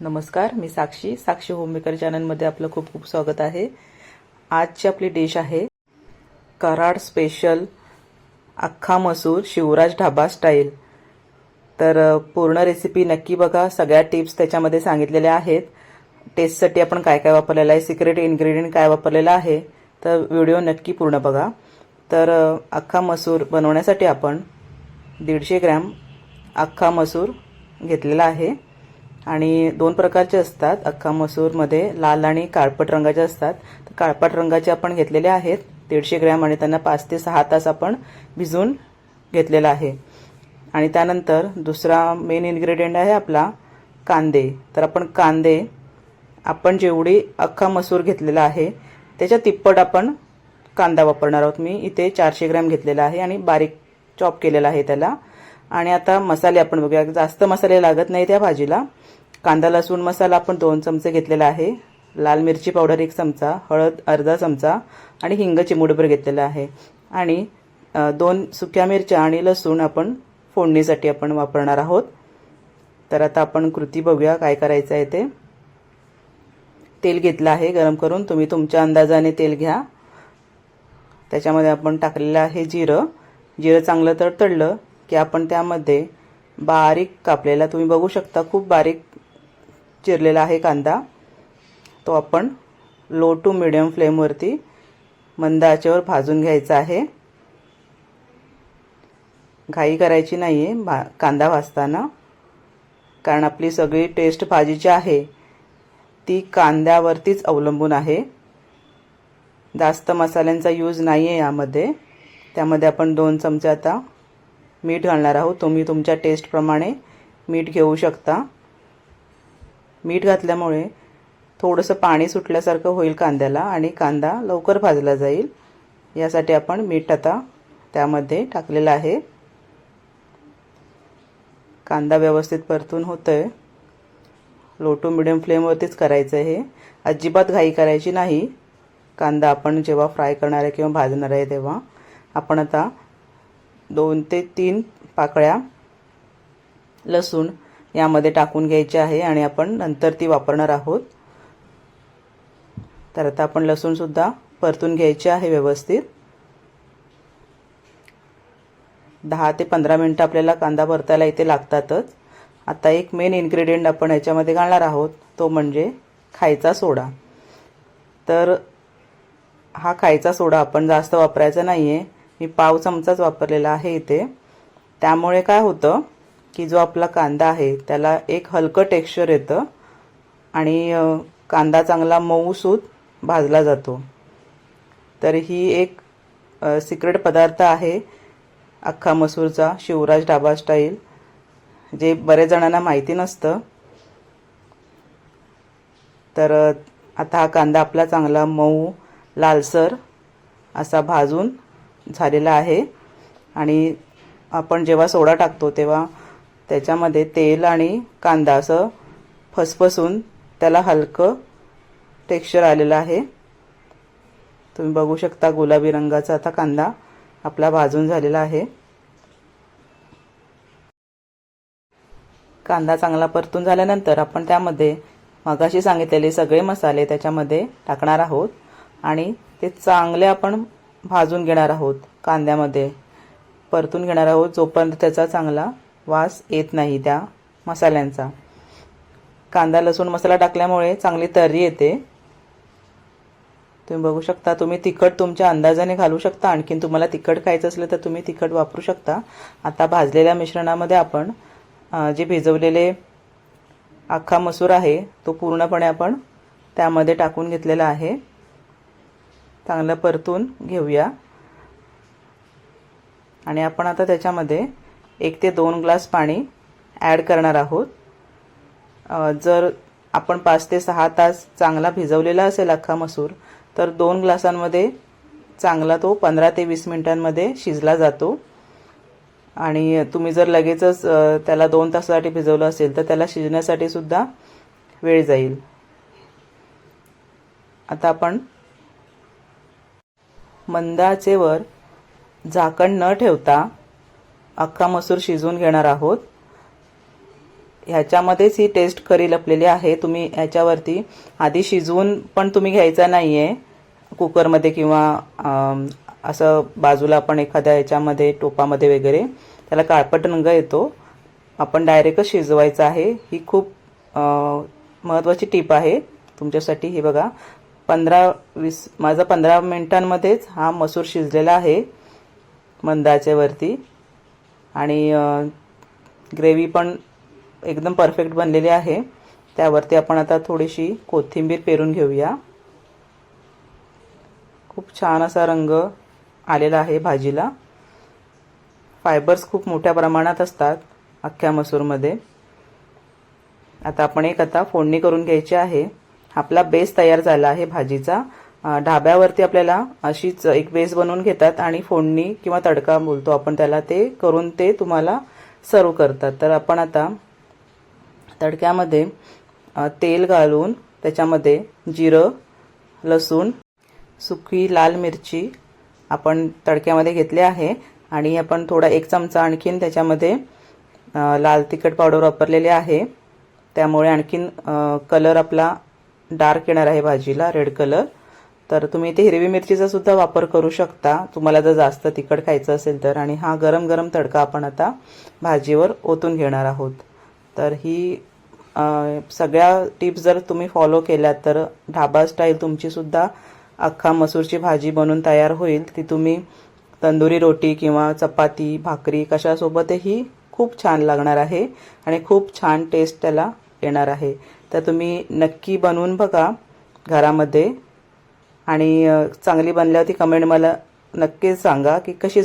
नमस्कार मी साक्षी. साक्षी होममेकर चॅनलमध्ये आपलं खूप खूप स्वागत आहे. आजची आपली डिश आहे कराड स्पेशल अख्खा मसूर शिवराज ढाबा स्टाईल. तर पूर्ण रेसिपी नक्की बघा. सगळ्या टिप्स त्याच्यामध्ये सांगितलेल्या आहेत. टेस्टसाठी आपण काय काय वापरलेलं आहे सिक्रेट इन्ग्रेडियंट काय वापरलेलं आहे तर व्हिडिओ नक्की पूर्ण बघा. तर अख्खा मसूर बनवण्यासाठी आपण दीडशे ग्रॅम अख्खा मसूर घेतलेला आहे. आणि दोन प्रकारचे असतात. अख्खा मसूरमध्ये लाल आणि काळपट रंगाचे असतात. तर काळपट रंगाचे आपण घेतलेले आहेत. दीडशे ग्रॅम आणि त्यांना पाच ते सहा तास आपण भिजवून घेतलेला आहे. आणि त्यानंतर दुसरा मेन इन्ग्रेडियंट आहे आपला कांदे. तर आपण कांदे आपण जेवढी अख्खा मसूर घेतलेला आहे त्याच्या तिप्पट आपण कांदा वापरणार आहोत. मी इथे चारशे ग्रॅम घेतलेला आहे आणि बारीक चॉप केलेला आहे त्याला. आणि आता मसाले आपण बघूया. जास्त मसाले लागत नाही त्या भाजीला. कांदा लसूण मसाला आपण दोन चमचे घेतलेला आहे. लाल मिरची पावडर एक चमचा हळद अर्धा चमचा आणि हिंग चिमुडभर घेतलेला आहे. आणि दोन सुक्या मिरच्या आणि लसूण आपण फोडणीसाठी आपण वापरणार आहोत. तर आता आपण कृती बघूया काय करायचं आहे ते. तेल घेतलं आहे गरम करून. तुम्ही तुमच्या अंदाजाने तेल घ्या. त्याच्यामध्ये आपण टाकलेलं आहे जिरं. जिरं चांगलं तर तळलं की आपण त्यामध्ये बारीक कापलेला तुम्ही बघू शकता खूप बारीक चिरलेला आहे कांदा. तो आपण लो टू मिडियम फ्लेमवरती मंद आचेवर भाजून घ्यायचा आहे. घाई करायची नाही आहे भा कांदा भाजताना. कारण आपली सगळी टेस्ट भाजीची आहे. ती कांद्यावरतीच अवलंबून आहे. जास्त मसाल्यांचा यूज नाही आहे यामध्ये. त्यामध्ये आपण दोन चमचे आता मीठ घालणार आहोत. तुम्ही तुमच्या टेस्टप्रमाणे मीठ घेऊ शकता. मीठ घातल्यामुळे थोडंसं पाणी सुटल्यासारखं होईल कांद्याला आणि कांदा लवकर भाजला जाईल. यासाठी आपण मीठ आता त्यामध्ये टाकलेलं आहे. कांदा व्यवस्थित परतून होतं आहे लो टू मिडियम फ्लेमवरतीच करायचं आहे अजिबात घाई करायची नाही. कांदा आपण जेव्हा फ्राय करणार आहे किंवा भाजणार आहे तेव्हा आपण आता दोन ते तीन पाकळ्या लसूण यामध्ये टाकून घ्यायची आहे आणि आपण नंतर ती वापरणार आहोत. तर आता आपण लसूणसुद्धा परतून घ्यायचे आहे व्यवस्थित. दहा ते पंधरा मिनटं आपल्याला कांदा परतायला इथे लागतातच. आता एक मेन इन्ग्रेडियंट आपण याच्यामध्ये घालणार आहोत तो म्हणजे खायचा सोडा. तर हा खायचा सोडा आपण जास्त वापरायचा नाही आहे मी पाव चमचाच वापरलेला आहे इथे. त्यामुळे काय होतं की जो आपला कांदा आहे त्याला एक हलकं टेक्स्चर येतं आणि कांदा चांगला मऊसूत भाजला जातो. तर ही एक सिक्रेट पदार्थ आहे अख्खा मसूरचा शिवराज डाबा स्टाईल जे बरेच जणांना माहिती नसतं. तर आता हा कांदा आपला चांगला मऊ लालसर असा भाजून झालेला आहे. आणि आपण जेव्हा सोडा टाकतो तेव्हा त्याच्यामध्ये तेल आणि कांदा असं फसफसून त्याला हलकं टेक्स्चर आलेलं आहे. तुम्ही बघू शकता गुलाबी रंगाचा आता कांदा आपला भाजून झालेला आहे. कांदा चांगला परतून झाल्यानंतर आपण त्यामध्ये मगाशी सांगितलेले सगळे मसाले त्याच्यामध्ये टाकणार आहोत आणि ते चांगले आपण भाजून घेणार आहोत. कांद्यामध्ये परतून घेणार आहोत जोपर्यंत त्याचा चांगला वास येत नाही त्या मसाल्यांचा. कांदा लसूण मसाला टाकल्यामुळे चांगली तर्री येते. तुम्ही बघू शकता तुम्ही तिखट तुमच्या अंदाजाने घालू शकता. आणखीन तुम्हाला तिखट खायचं असलं तर तुम्ही तिखट वापरू शकता. आता भाजलेल्या मिश्रणामध्ये आपण जे भिजवलेले अख्खा मसूर आहे तो पूर्णपणे आपण त्यामध्ये टाकून घेतलेला आहे. चांगलं परतून घेऊया. आणि आपण आता त्याच्यामध्ये एक ते दोन ग्लास पाणी ॲड करणार आहोत. जर आपण पाच ते सहा तास चांगला भिजवलेला असेल अख्खा मसूर तर दोन ग्लासांमध्ये चांगला तो पंधरा ते वीस मिनिटांमध्ये शिजला जातो. आणि तुम्ही जर लगेचच त्याला दोन तासासाठी भिजवलं असेल तर त्याला शिजण्यासाठी सुद्धा वेळ जाईल. आता आपण मंदाचेवर झाकण न ठेवता अख्खा मसूर शिजवून घेणार आहोत. ह्याच्यामध्येच ही टेस्ट खरी लपलेली आहे. तुम्ही ह्याच्यावरती आधी शिजवून पण तुम्ही घ्यायचा नाही आहे कुकरमध्ये किंवा असं बाजूला आपण एखाद्या ह्याच्यामध्ये टोपामध्ये वगैरे त्याला काळपट रंग येतो. आपण डायरेक्टच शिजवायचं आहे. ही खूप महत्त्वाची टीप आहे तुमच्यासाठी. हे बघा पंधरा वीस माझा पंधरा मिनिटांमध्येच हा मसूर शिजलेला आहे मंदाच्यावरती आणि ग्रेव्ही पण एकदम परफेक्ट बनलेली आहे. त्यावरती आपण आता थोडीशी कोथिंबीर पेरून घेऊया. खूप छान असा रंग आलेला आहे भाजीला. फायबर्स खूप मोठ्या प्रमाणात असतात अख्ख्या मसूरमध्ये. आता आपण एक आता फोडणी करून घ्यायची आहे. आपला बेस तयार झाला आहे भाजीचा. ढाब्यावरती आपल्याला अशीच एक बेस बनवून घेतात आणि फोडणी किंवा तडका बोलतो आपण त्याला ते करून ते तुम्हाला सर्व करतात. तर आपण आता तडक्यामध्ये तेल घालून त्याच्यामध्ये जिरं लसूण सुकी लाल मिरची आपण तडक्यामध्ये घेतले आहे आणि आपण थोडा एक चमचा आणखीन त्याच्यामध्ये लाल तिखट पावडर वापरलेले आहे. त्यामुळे आणखीन कलर आपला डार्क येणार आहे भाजीला रेड कलर. तर तुम्ही इथे हिरवी मिरचीचा सुद्धा वापर करू शकता. तुम्हाला जर जास्त तिखट खायचं असेल तर. आणि हा गरम गरम तडका आपण आता भाजीवर ओतून घेणार आहोत. तर ही सगळ्या टिप्स जर तुम्ही फॉलो केल्यात तर ढाबा स्टाईल तुमचीसुद्धा अख्खा मसूरची भाजी बनून तयार होईल. ती तुम्ही तंदुरी रोटी किंवा चपाती भाकरी कशासोबतही खूप छान लागणार आहे आणि खूप छान टेस्ट त्याला येणार आहे. तर तुम्ही नक्की बनवून बघा. घरामध्ये आणि चांगली बनल्यावरती कमेंट मला नक्कीच सांगा की कशी